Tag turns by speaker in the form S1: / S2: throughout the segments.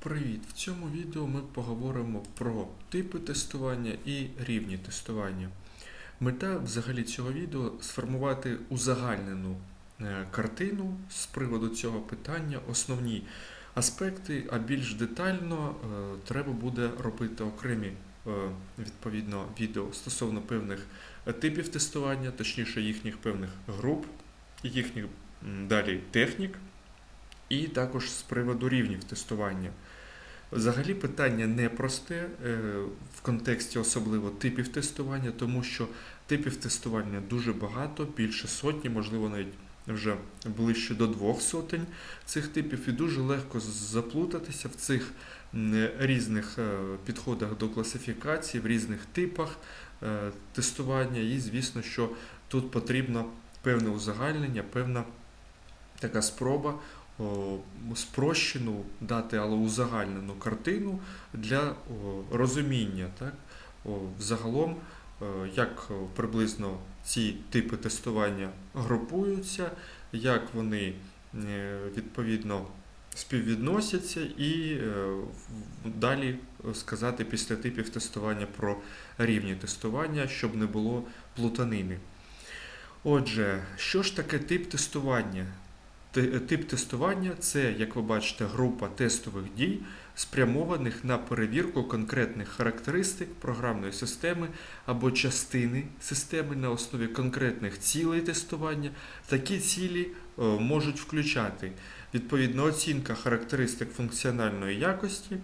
S1: Привіт! В цьому відео ми поговоримо про типи тестування і рівні тестування. Мета взагалі цього відео сформувати узагальнену е, картину з приводу цього питання, основні аспекти, а більш детально е, треба буде робити окремі е, відповідно відео стосовно певних типів тестування, точніше їхніх певних груп, їхніх далі технік, і також з приводу рівнів тестування. Взагалі питання непросте е, в контексті особливо типів тестування, тому що типів тестування дуже багато, більше сотні, можливо, навіть вже ближче до двох сотень цих типів, і дуже легко заплутатися в цих різних е, підходах до класифікації, в різних типах е, тестування. І звісно, що тут потрібно певне узагальнення, певна така спроба спрощену дати, але узагальнену картину для розуміння, так? Взагалом, е, як приблизно ці типи тестування групуються, як вони е, відповідно співвідносяться, і е, далі сказати після типів тестування про рівні тестування, щоб не було плутанини. Отже, що ж таке тип тестування? Тип тестування це, як ви бачите, група тестових дій, спрямованих на перевірку конкретних характеристик програмної системи або частини системи на основі конкретних цілей тестування. Такі цілі е, можуть включати відповідно оцінка характеристик функціональної якості,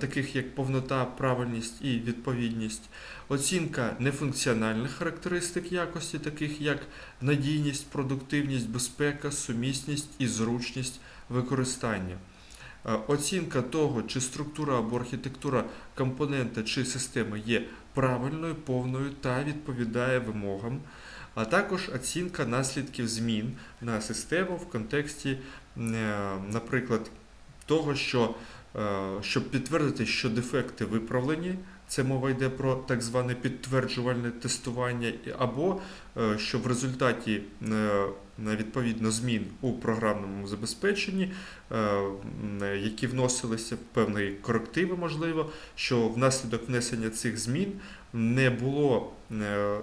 S1: таких як повнота, правильність і відповідність, оцінка нефункціональних характеристик якості, таких як надійність, продуктивність, безпека, сумісність і зручність використання. Е, Оцінка того, чи структура або архітектура компонента чи системи є правильною, повною та відповідає вимогам, а також оцінка наслідків змін на систему в контексті, е, наприклад, того, що е, щоб підтвердити, що дефекти виправлені, це мова йде про так зване підтверджувальне тестування, або е, що в результаті е, відповідно змін у програмному забезпеченні, е, які вносилися в певні корективи, можливо, що внаслідок внесення цих змін не було е, е,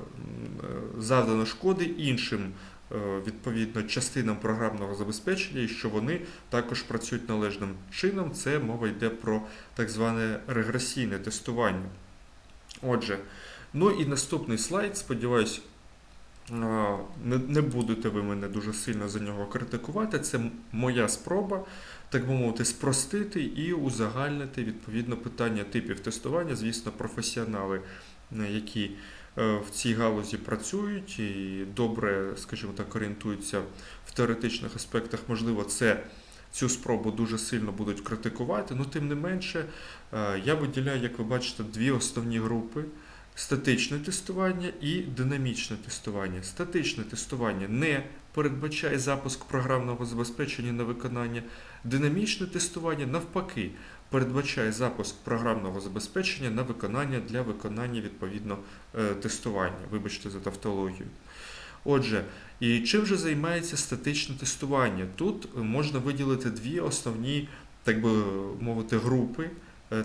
S1: завдано шкоди іншим. Е, Відповідно, частинам програмного забезпечення, і що вони також працюють належним чином. Це мова йде про так зване регресійне тестування. Отже, ну і наступний слайд, сподіваюсь, не, не будете ви мене дуже сильно за нього критикувати. Це моя спроба, так би мовити, спростити і узагальнити відповідно питання типів тестування. Звісно, професіонали, е, які е, в цій галузі працюють і добре, скажімо так, орієнтуються в теоретичних аспектах, можливо, це. Цю спробу дуже сильно будуть критикувати, але тим не менше, е, я виділяю, як ви бачите, дві основні групи: статичне тестування і динамічне тестування. Статичне тестування не передбачає запуск програмного забезпечення на виконання. Динамічне тестування, навпаки, передбачає запуск програмного забезпечення на виконання для виконання відповідно е, тестування. Вибачте за тавтологію. Отже, і чим же займається статичне тестування? Тут можна виділити дві основні, так би мовити, групи е,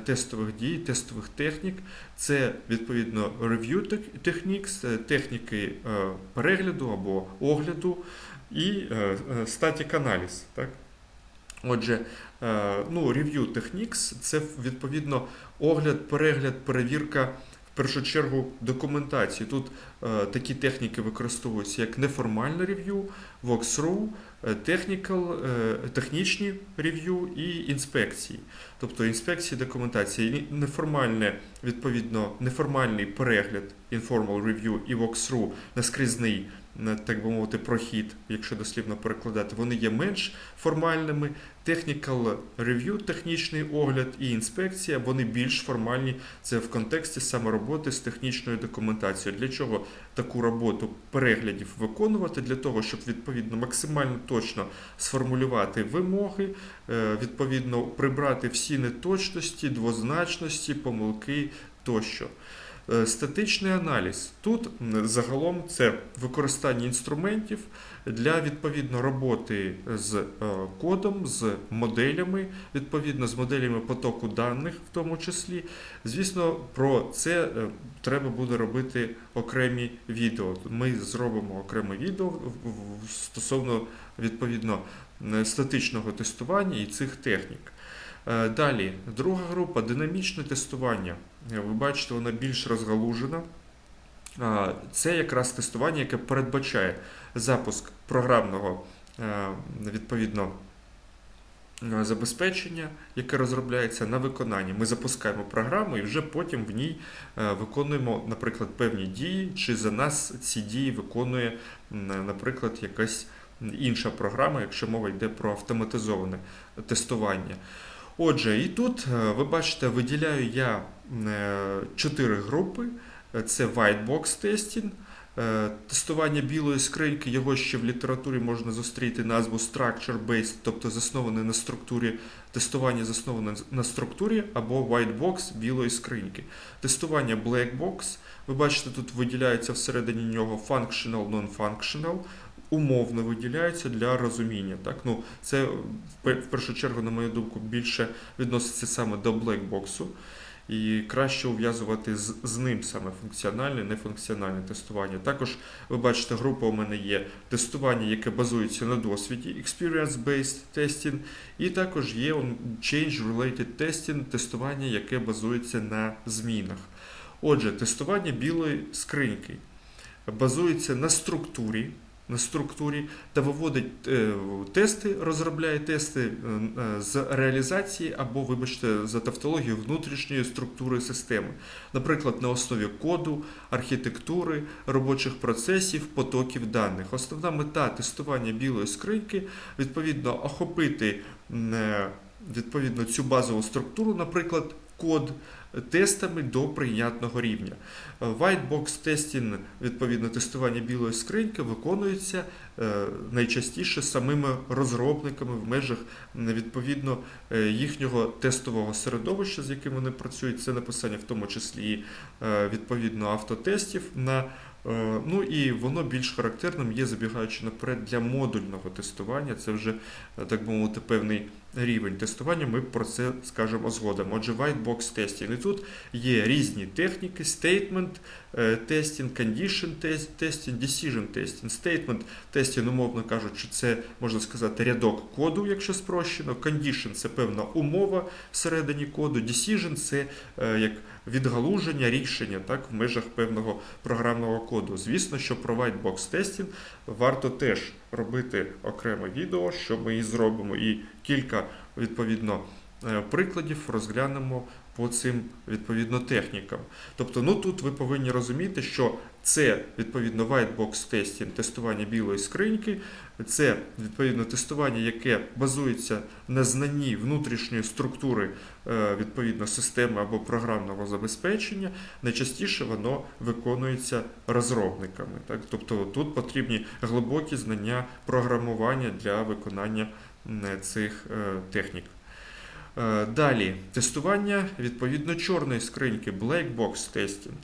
S1: тестових дій, тестових технік. Це відповідно review tech- techniques, е, техніки е, перегляду або огляду, і е, е, static аналіз. Так? Отже, е, ну, review techniques – це відповідно огляд, перегляд, перевірка в першу чергу документації. Тут е, такі техніки використовуються як неформальне рев'ю, е, technical, е, технічні рев'ю і інспекції. Тобто інспекції документації, неформальне, відповідно, неформальний перегляд, informal review і walkthrough, наскрізний, е, так би мовити, прохід, якщо дослівно перекладати, вони є менш формальними. Technical review, технічний огляд і інспекція, вони більш формальні. Це в контексті саме роботи з технічною документацією. Для чого таку роботу переглядів виконувати? Для того, щоб відповідно максимально точно сформулювати вимоги, е, відповідно прибрати всі неточності, двозначності, помилки тощо. Е, Статичний аналіз. Тут загалом це використання інструментів для відповідно роботи з е, кодом, з моделями, відповідно з моделями потоку даних, в тому числі. Звісно, про це е, треба буде робити окремі відео. Ми зробимо окреме відео стосовно відповідно е, статичного тестування і цих технік. Далі, друга група динамічне тестування. Ви бачите, вона більш розгалужена. Це якраз тестування, яке передбачає запуск програмного е, відповідно забезпечення, яке розробляється на виконанні. Ми запускаємо програму і вже потім в ній е, виконуємо, наприклад, певні дії, чи за нас ці дії виконує, наприклад, якась інша програма, якщо мова йде про автоматизоване тестування. Отже, і тут е, ви бачите, виділяю я чотири групи. Е, Це white-box testing, е, тестування білої скриньки, його ще в літературі можна зустріти назву structure-based, тобто засноване на структурі, тестування засноване на структурі або white box білої скриньки. Тестування black box, ви бачите, тут виділяється всередині нього functional, non-functional, умовно виділяється для розуміння. Так? Ну, це в першу чергу, на мою думку, більше відноситься саме до блекбоксу. І краще ув'язувати з, з ним саме функціональне, нефункціональне тестування. Також ви бачите, група у мене є тестування, яке базується на досвіді, experience-based testing, і також є change-related testing, тестування, яке базується на змінах. Отже, тестування білої скриньки базується на структурі, на структурі та виводить е, тести, розробляє тести е, е, з реалізації або, вибачте, за тавтологію внутрішньої структури системи, наприклад, на основі коду, архітектури, робочих процесів, потоків даних. Основна мета тестування білої скриньки відповідно охопити відповідно цю базову структуру, наприклад, код тестами до прийнятного рівня. Whitebox тестінг, відповідно, тестування білої скриньки виконується е, найчастіше самими розробниками в межах відповідно е, їхнього тестового середовища, з яким вони працюють. Це написання в тому числі е, відповідно автотестів на Ну і воно більш характерним є, забігаючи наперед, для модульного тестування. Це вже, так би мовити, певний рівень тестування. Ми про це скажемо згодом. Отже, whitebox тестінг. І тут є різні техніки: statement е, testing, condition test- testing, decision testing. Statement testing, умовно кажучи, це можна сказати рядок коду, якщо спрощено. Condition – це певна умова всередині коду. Decision – це е, як відгалуження рішення так, в межах певного програмного коду. Звісно, що про whitebox тестінг варто теж робити окреме відео, що ми і зробимо, і кілька відповідно е, прикладів розглянемо по цим відповідно технікам. Тобто, ну тут ви повинні розуміти, що це відповідно whitebox тестінг, тестування білої скриньки, це відповідно тестування, яке базується на знанні внутрішньої структури е, відповідно системи або програмного забезпечення. Найчастіше воно виконується розробниками. Так? Тобто тут потрібні глибокі знання програмування для виконання цих е, технік. Е, Далі тестування відповідно чорної скриньки Black Box Testing.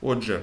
S1: Отже,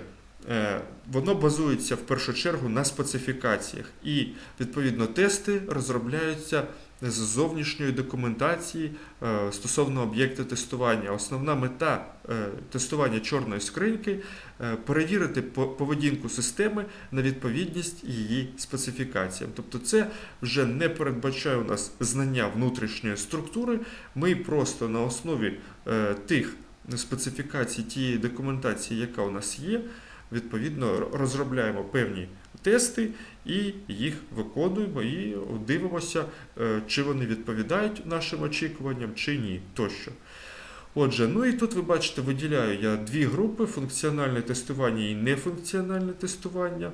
S1: воно базується в першу чергу на специфікаціях, і відповідно тести розробляються з зовнішньої документації е, стосовно об'єкта тестування. Основна мета е, тестування чорної скриньки е, перевірити поведінку системи на відповідність її специфікаціям. Тобто, це вже не передбачає у нас знання внутрішньої структури. Ми просто на основі е, тих специфікацій тієї документації, яка у нас є, відповідно розробляємо певні тести і їх виконуємо і дивимося, е, чи вони відповідають нашим очікуванням, чи ні тощо. Отже, ну і тут ви бачите, виділяю я дві групи: функціональне тестування і нефункціональне тестування.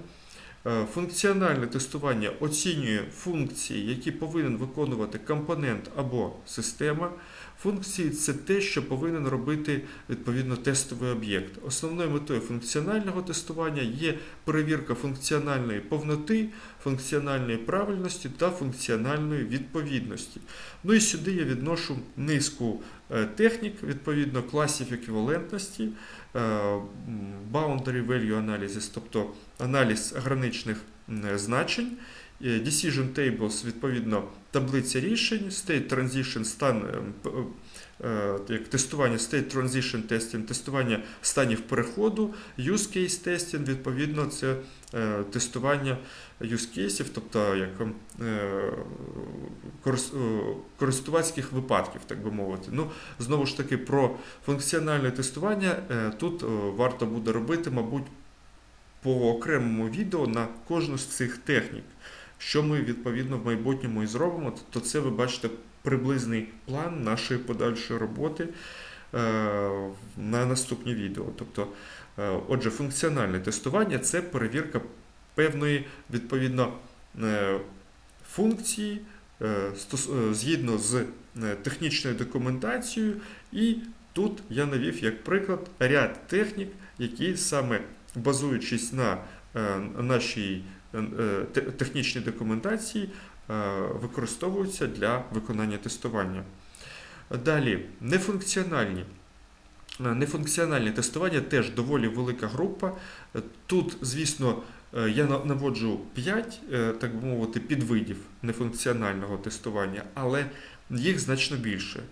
S1: Е, Функціональне тестування оцінює функції, які повинен виконувати компонент або система. Функції це те, що повинен робити відповідно тестовий об'єкт. Основною метою функціонального тестування є перевірка функціональної повноти, функціональної правильності та функціональної відповідності. Ну і сюди я відношу низку е, технік, відповідно, класів еквівалентності, е, boundary value analysis, тобто аналіз граничних значень, е, decision tables, відповідно, таблиця рішень, state transition, стан, е, е, як тестування state transition testing, тестування станів переходу, use case testing, відповідно, це е, тестування use cases, тобто як корис- користувацьких випадків, так би мовити. Ну, знову ж таки, про функціональне тестування тут варто буде робити, мабуть, по окремому відео на кожну з цих технік. Що ми відповідно в майбутньому і зробимо, то це ви бачите приблизний план нашої подальшої роботи е, на наступні відео. Тобто, е, отже, функціональне тестування це перевірка певної відповідно е, функції згідно з технічною документацією, і тут я навів як приклад ряд технік, які саме базуючись на нашій е, е, те- технічній документації, е, використовуються для виконання тестування. Далі, нефункціональні. Нефункціональне тестування теж доволі велика група. Тут, звісно, я наводжу 5, так би мовити, підвидів нефункціонального тестування, але їх значно більше.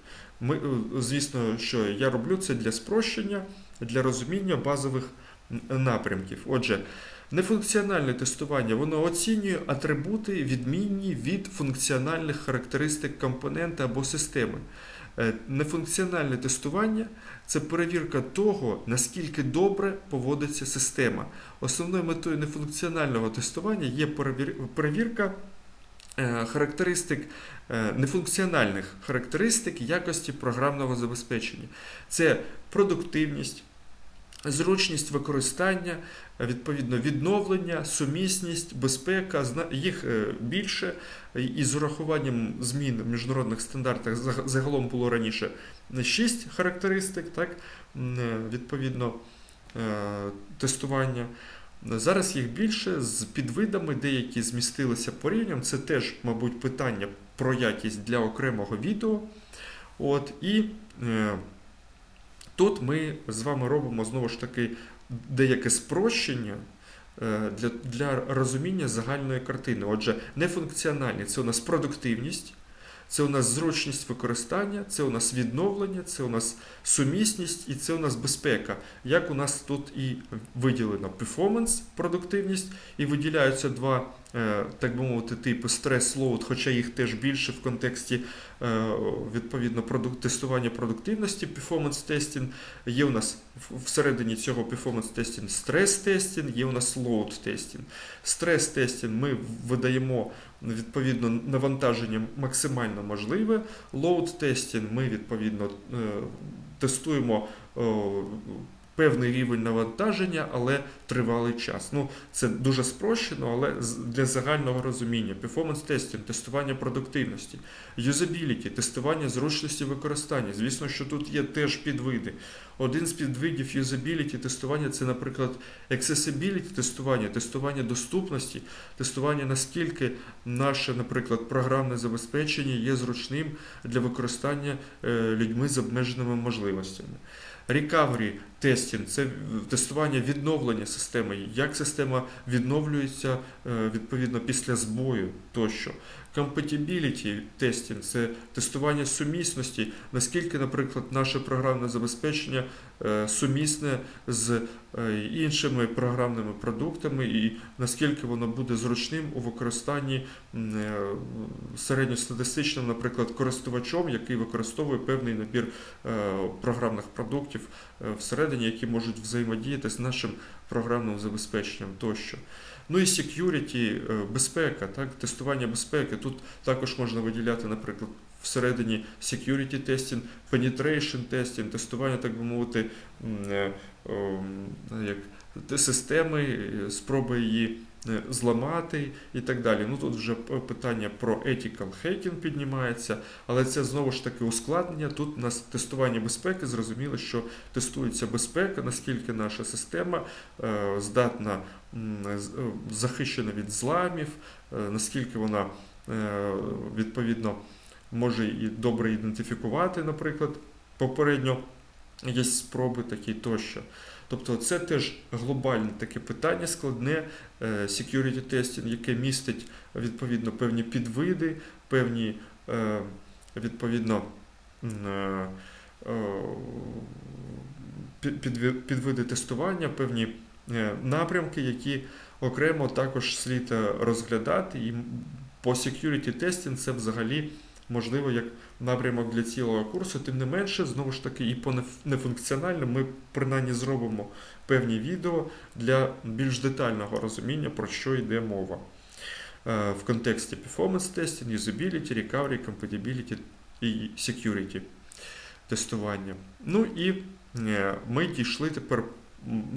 S1: Ми, звісно, що я роблю це для спрощення, для розуміння базових напрямків. Отже, нефункціональне тестування воно оцінює атрибути, відмінні від функціональних характеристик компонента або системи. Е, Нефункціональне тестування це перевірка того, наскільки добре поводиться система. Основною метою нефункціонального тестування є перевірка е, характеристик е, нефункціональних характеристик якості програмного забезпечення. Це продуктивність, зручність використання, відповідно відновлення, сумісність, безпека, їх е, більше і- з урахуванням змін в міжнародних стандартах загалом було раніше 6 характеристик, так, е, відповідно е, тестування. Зараз їх більше з підвидами, деякі змістилися по рівням. Це теж, мабуть, питання про якість для окремого відео. От, і тут ми з вами робимо знову ж таки деяке спрощення е, для, для розуміння загальної картини. Отже, нефункціональні це у нас продуктивність, це у нас зручність використання, це у нас відновлення, це у нас сумісність і це у нас безпека. Як у нас тут і виділено перформанс, продуктивність, і виділяються два, так би мовити, типи стрес-лоуд, хоча їх теж більше в контексті е, відповідно тестування продуктивності, перформанс-тестінг. Є у нас всередині цього перформанс-тестінг стрес-тестінг, є у нас лоуд-тестінг. Стрес-тестінг ми видаємо відповідно навантаження максимально можливе. Лоуд-тестінг ми відповідно е, тестуємо певний рівень навантаження, але тривалий час. Ну, це дуже спрощено, але для загального розуміння. Performance тестінг, тестування продуктивності, юзабіліті, тестування зручності використання. Звісно, що тут є теж підвиди. Один з підвидів юзабіліті тестування це, наприклад, accessibility тестування, тестування доступності, тестування наскільки наше, наприклад, програмне забезпечення є зручним для використання е, людьми з обмеженими можливостями. Recovery testing – це тестування відновлення системи, як система відновлюється е, відповідно після збою тощо. Compatibility testing – це тестування сумісності, наскільки, наприклад, наше програмне забезпечення е, сумісне з е, іншими програмними продуктами, і наскільки воно буде зручним у використанні е, середньостатистичним, наприклад, користувачом, який використовує певний набір програмних продуктів всередині, які можуть взаємодіяти з нашим програмним забезпеченням тощо. Ну і security, е, безпека, так, тестування безпеки. Тут також можна виділяти, наприклад, всередині security testing, penetration testing, тестування, так би мовити, е, як системи, е, спроби її зламати і так далі. Ну тут вже питання про ethical hacking піднімається, але це знову ж таки ускладнення. Тут у нас тестування безпеки, зрозуміло, що тестується безпека, наскільки наша система е, здатна е, захищена від зламів, е, наскільки вона е, відповідно може і добре ідентифікувати, наприклад, попередньо є спроби такі тощо. Тобто це теж глобальне таке питання, складне е, security testing, яке містить відповідно певні підвиди, певні е, відповідно е, підвиди тестування, певні напрямки, які окремо також слід розглядати. І по security testing це взагалі можливо як напрямок для цілого курсу. Тим не менше, знову ж таки, і по неф- ми принаймні зробимо певні відео для більш детального розуміння, про що йде мова. Е, В контексті performance testing, usability, recovery, compatibility і security тестування. Ну і е, ми дійшли тепер,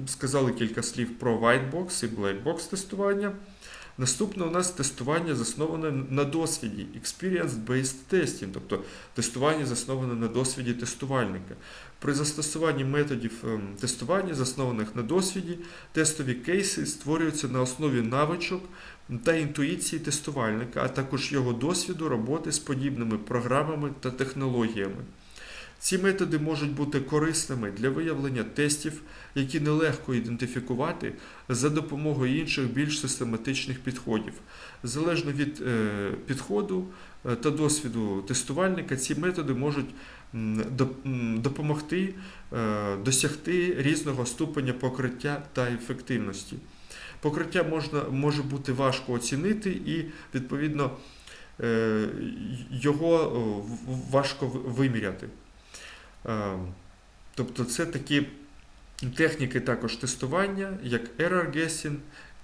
S1: сказали кілька слів про whitebox і blackbox тестування. Наступне у нас тестування засноване на досвіді, experience-based testing, тобто тестування засноване на досвіді тестувальника. При застосуванні методів ем, тестування, заснованих на досвіді, тестові кейси створюються на основі навичок та інтуїції тестувальника, а також його досвіду роботи з подібними програмами та технологіями. Ці методи можуть бути корисними для виявлення тестів, які нелегко ідентифікувати за допомогою інших більш систематичних підходів. Залежно від е, підходу е, та досвіду тестувальника, ці методи можуть допомогти е, досягти різного ступеня покриття та ефективності. Покриття можна, може бути важко оцінити і, відповідно, його важко виміряти. Е, Тобто це такі техніки також тестування, як error guessing,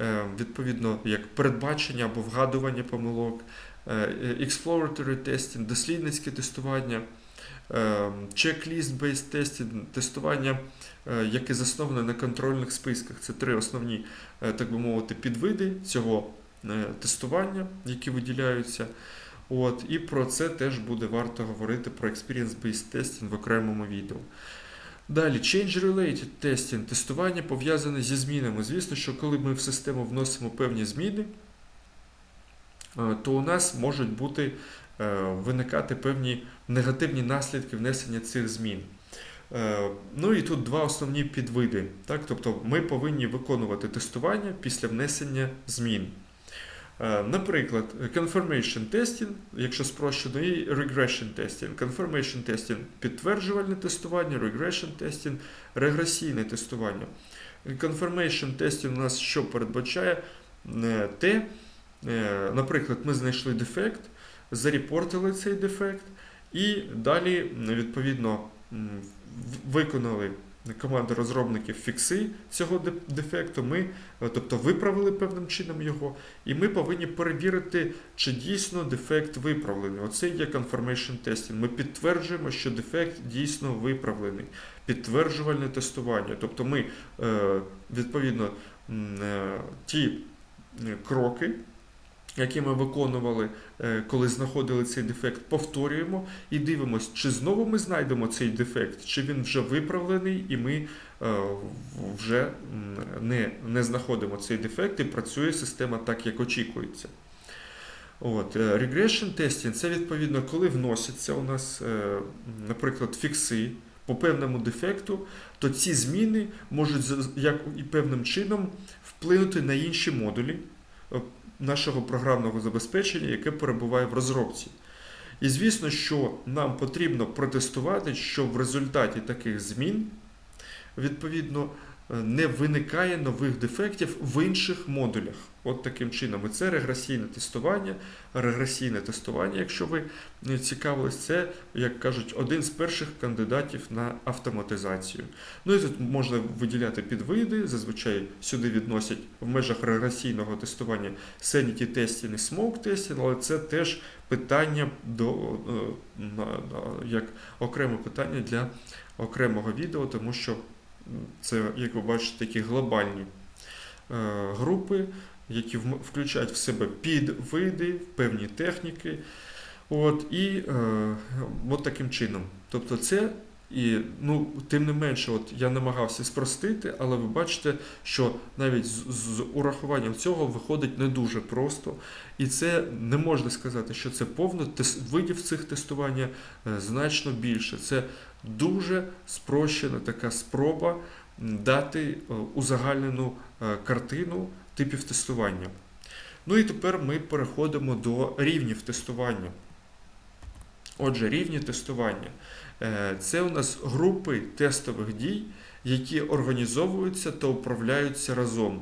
S1: е, відповідно, як передбачення або вгадування помилок, е, exploratory testing, дослідницьке тестування, checklist-based testing, тестування, яке засноване на контрольних списках. Це три основні, так би мовити, підвиди цього тестування, які виділяються. От, і про це теж буде варто говорити про experience-based testing в окремому відео. Далі, change-related testing, тестування пов'язане зі змінами. Звісно, що коли ми в систему вносимо певні зміни, е, то у нас можуть бути е, виникати певні негативні наслідки внесення цих змін. Е, Ну і тут два основні підвиди. Так? Тобто ми повинні виконувати тестування після внесення змін. Е, Наприклад, confirmation testing, якщо спрощено, і regression testing. Confirmation testing – підтверджувальне тестування, regression testing – регресійне тестування. Confirmation testing у нас що передбачає? Е, Те, е, наприклад, ми знайшли дефект, зарепортили цей дефект, і далі, відповідно, виконали команда розробників фікси цього дефекту. Ми, е, тобто, виправили певним чином його, і ми повинні перевірити, чи дійсно дефект виправлений. Оце є confirmation testing. Ми підтверджуємо, що дефект дійсно виправлений. Підтверджувальне тестування. Тобто ми е, відповідно е, ті е, кроки, які ми виконували, е, коли знаходили цей дефект, повторюємо і дивимося, чи знову ми знайдемо цей дефект, чи він вже виправлений, і ми е, вже не, не знаходимо цей дефект, і працює система так, як очікується. От, е, regression testing – це відповідно, коли вносяться у нас, наприклад, фікси по певному дефекту, то ці зміни можуть як і певним чином вплинути на інші модулі нашого програмного забезпечення, яке перебуває в розробці. І звісно, що нам потрібно протестувати, що в результаті таких змін, відповідно, не виникає нових дефектів в інших модулях. От таким чином. І це регресійне тестування. Регресійне тестування, якщо ви цікавились, це, як кажуть, один з перших кандидатів на автоматизацію. Ну і тут можна виділяти підвиди. Зазвичай сюди відносять в межах регресійного тестування sanity testing і smoke testing, але це теж питання до, е, як окреме питання для окремого відео, тому що це, як ви бачите, такі глобальні е, групи, які включають в себе підвиди, певні техніки. От, і е, от таким чином. Тобто це. І, ну, тим не менше, от я намагався спростити, але ви бачите, що навіть з, з урахуванням цього виходить не дуже просто. І це не можна сказати, що це повно видів цих тестування е, значно більше. Це дуже спрощена така спроба дати е, узагальнену е, картину типів тестування. Ну і тепер ми переходимо до рівнів тестування. Отже, рівні тестування Е, це у нас групи тестових дій, які організовуються та управляються разом.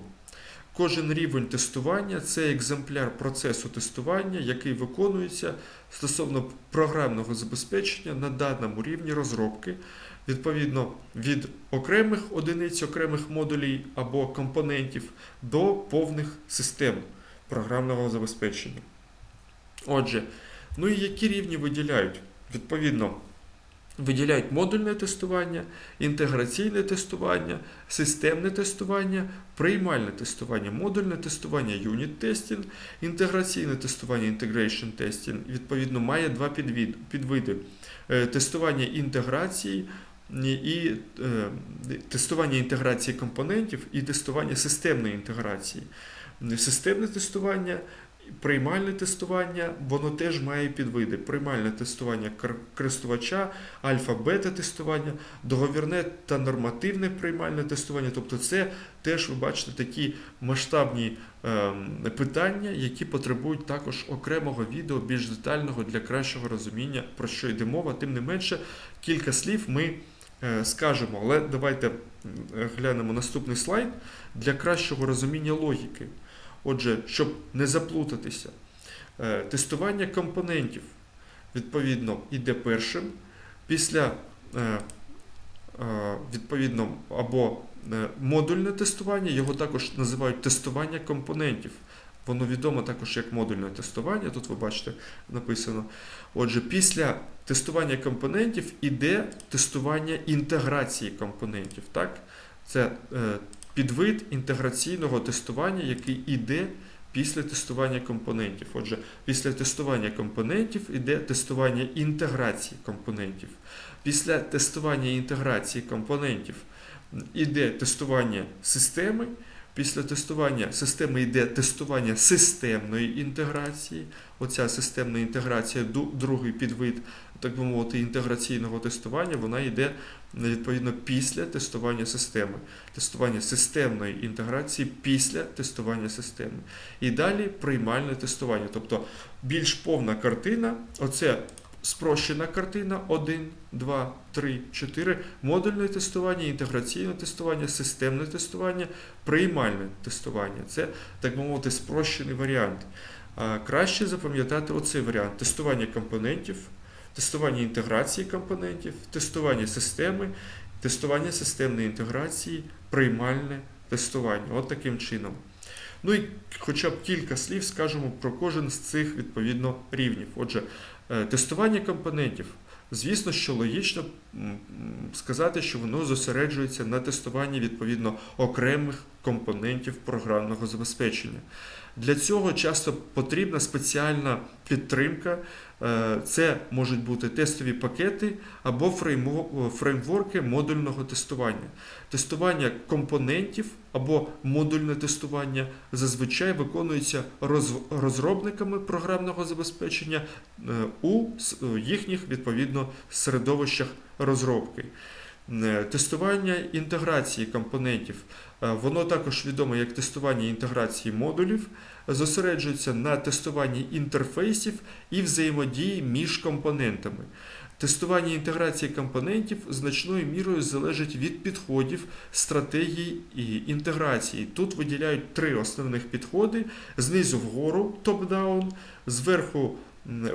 S1: Кожен рівень тестування це екземпляр процесу тестування, який виконується стосовно програмного забезпечення на даному рівні розробки, відповідно від окремих одиниць, окремих модулів або компонентів до повних систем програмного забезпечення. Отже, ну і які рівні виділяють? Відповідно, виділяють модульне тестування, інтеграційне тестування, системне тестування, приймальне тестування, модульне тестування, юніт тестінг, інтеграційне тестування, integration testing, відповідно, має два підвиди: Е, тестування інтеграції і е, тестування інтеграції компонентів і тестування системної інтеграції. Системне тестування Приймальне тестування, воно теж має підвиди. Приймальне тестування користувача, альфа-бета тестування, договірне та нормативне приймальне тестування. Тобто це теж ви бачите такі масштабні ем, питання, які потребують також окремого відео, більш детального для кращого розуміння, про що йде мова. Тим не менше, кілька слів ми е, скажемо, але давайте глянемо наступний слайд для кращого розуміння логіки. Отже, щоб не заплутатися, е, тестування компонентів відповідно йде першим. Після е, е, відповідно або модульне тестування, його також називають тестування компонентів. Воно відомо також як модульне тестування. Тут ви бачите написано. Отже, після тестування компонентів іде тестування інтеграції компонентів. Так? Це підвид інтеграційного тестування, який іде після тестування компонентів. Отже, після тестування компонентів іде тестування інтеграції компонентів. Після тестування інтеграції компонентів іде тестування системи. Після тестування системи йде тестування системної інтеграції. Оця системна інтеграція, другий підвид, так би мовити, інтеграційного тестування, вона йде відповідно після тестування системи. Тестування системної інтеграції після тестування системи. І далі приймальне тестування. Тобто більш повна картина, оце спрощена картина 1, 2, 3, 4, модульне тестування, інтеграційне тестування, системне тестування, приймальне тестування. Це, так би мовити, спрощений варіант. Краще запам'ятати оцей варіант тестування компонентів, тестування інтеграції компонентів, тестування системи, тестування системної інтеграції, приймальне тестування. От таким чином. Ну і хоча б кілька слів скажемо про кожен з цих відповідно рівнів. Отже, е, тестування компонентів. Звісно, що логічно сказати, що воно зосереджується на тестуванні відповідно окремих компонентів програмного забезпечення. Для цього часто потрібна спеціальна підтримка. Е, Це можуть бути тестові пакети або фреймворки модульного тестування. Тестування компонентів або модульне тестування зазвичай виконується розробниками програмного забезпечення е, у їхніх відповідно середовищах розробки. Е, Тестування інтеграції компонентів. Е, Воно також відомо як тестування інтеграції модулів, зосереджується на тестуванні інтерфейсів і взаємодії між компонентами. Тестування інтеграції компонентів значною мірою залежить від підходів, стратегій і інтеграції. Тут виділяють три основних підходи: знизу вгору топ-даун, зверху,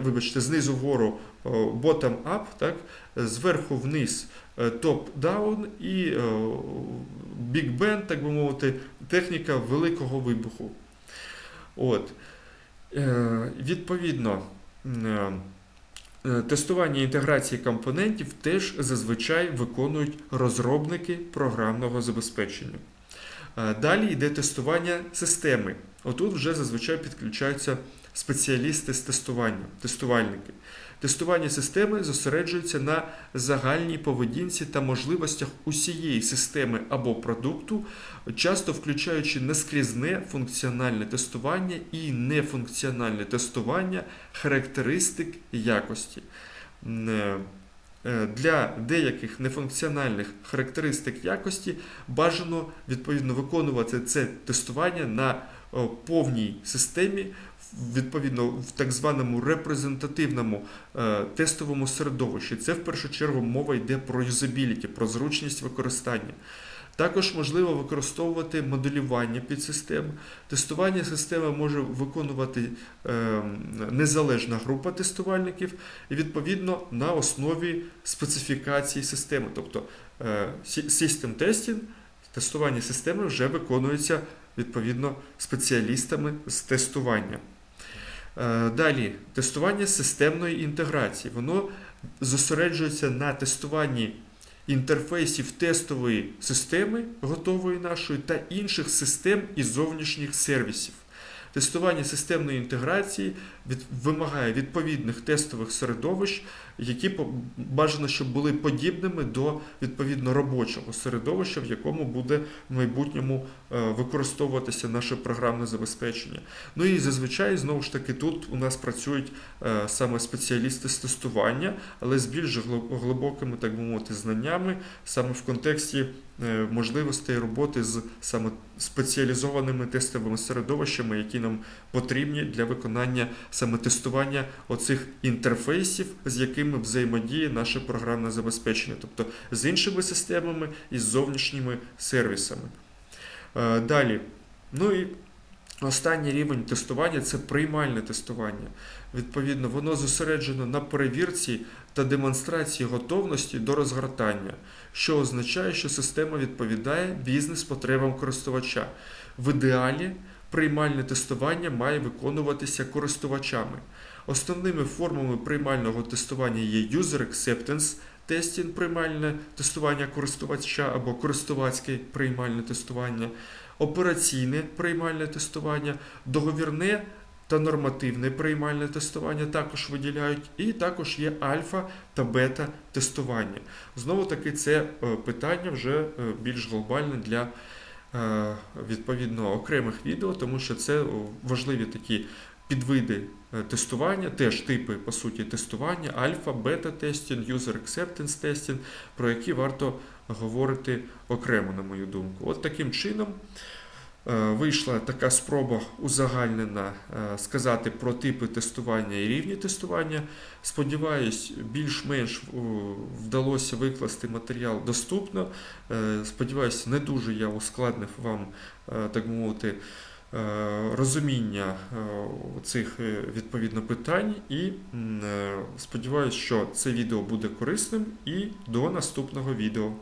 S1: вибачте, знизу вгору bottom-up, зверху вниз е, топ-даун і е, Big Bang, так би мовити, техніка великого вибуху. От. Е, Відповідно, е, е, тестування інтеграції компонентів теж зазвичай виконують розробники програмного забезпечення. Е, Далі йде тестування системи. Отут вже зазвичай підключаються спеціалісти з тестування, тестувальники. Тестування системи зосереджується на загальній поведінці та можливостях усієї системи або продукту, часто включаючи наскрізне функціональне тестування і нефункціональне тестування характеристик якості. Е, е, Для деяких нефункціональних характеристик якості бажано відповідно виконувати це тестування на повній системі, відповідно в так званому репрезентативному е, тестовому середовищі. Це в першу чергу мова йде про юзабіліті, про зручність використання. Також можливо використовувати моделювання підсистем. Тестування системи може виконувати е, незалежна група тестувальників, і відповідно на основі специфікації системи. Тобто е, System Testing, тестування системи вже виконується відповідно спеціалістами з тестування. Е, Далі, тестування системної інтеграції. Воно зосереджується на тестуванні інтерфейсів тестової системи, готової нашої, та інших систем і зовнішніх сервісів. Тестування системної інтеграції від, вимагає відповідних тестових середовищ, які бажано, щоб були подібними до відповідно робочого середовища, в якому буде в майбутньому е, використовуватися наше програмне забезпечення. Ну і зазвичай знову ж таки тут у нас працюють е, саме спеціалісти з тестування, але з більш глиб- глибокими, так би мовити, знаннями саме в контексті можливостей роботи з саме спеціалізованими тестовими середовищами, які нам потрібні для виконання саме тестування оцих інтерфейсів, з якими взаємодіє наше програмне забезпечення, тобто з іншими системами і з зовнішніми сервісами. Е, Далі. Ну і останній рівень тестування це приймальне тестування. Відповідно, воно зосереджено на перевірці та демонстрації готовності до розгортання, що означає, що система відповідає бізнес-потребам користувача. В ідеалі приймальне тестування має виконуватися користувачами. Основними формами приймального тестування є User Acceptance Testing, приймальне тестування користувача або користувацьке приймальне тестування, операційне приймальне тестування, договірне та нормативне приймальне тестування також виділяють, і також є альфа та бета тестування. Знову таки, це е, питання вже е, більш глобальне для е, відповідно окремих відео, тому що це важливі такі підвиди тестування, теж типи по суті тестування, альфа, бета-тестінг, user acceptance тестінг, про які варто говорити окремо, на мою думку. От таким чином е, вийшла така спроба узагальнена е, сказати про типи тестування і рівні тестування. Сподіваюсь, більш-менш е, вдалося викласти матеріал доступно. Сподіваюсь, не дуже я ускладнив вам, так мовити, розуміння цих відповідно питань і е, що це відео буде корисним і до наступного відео.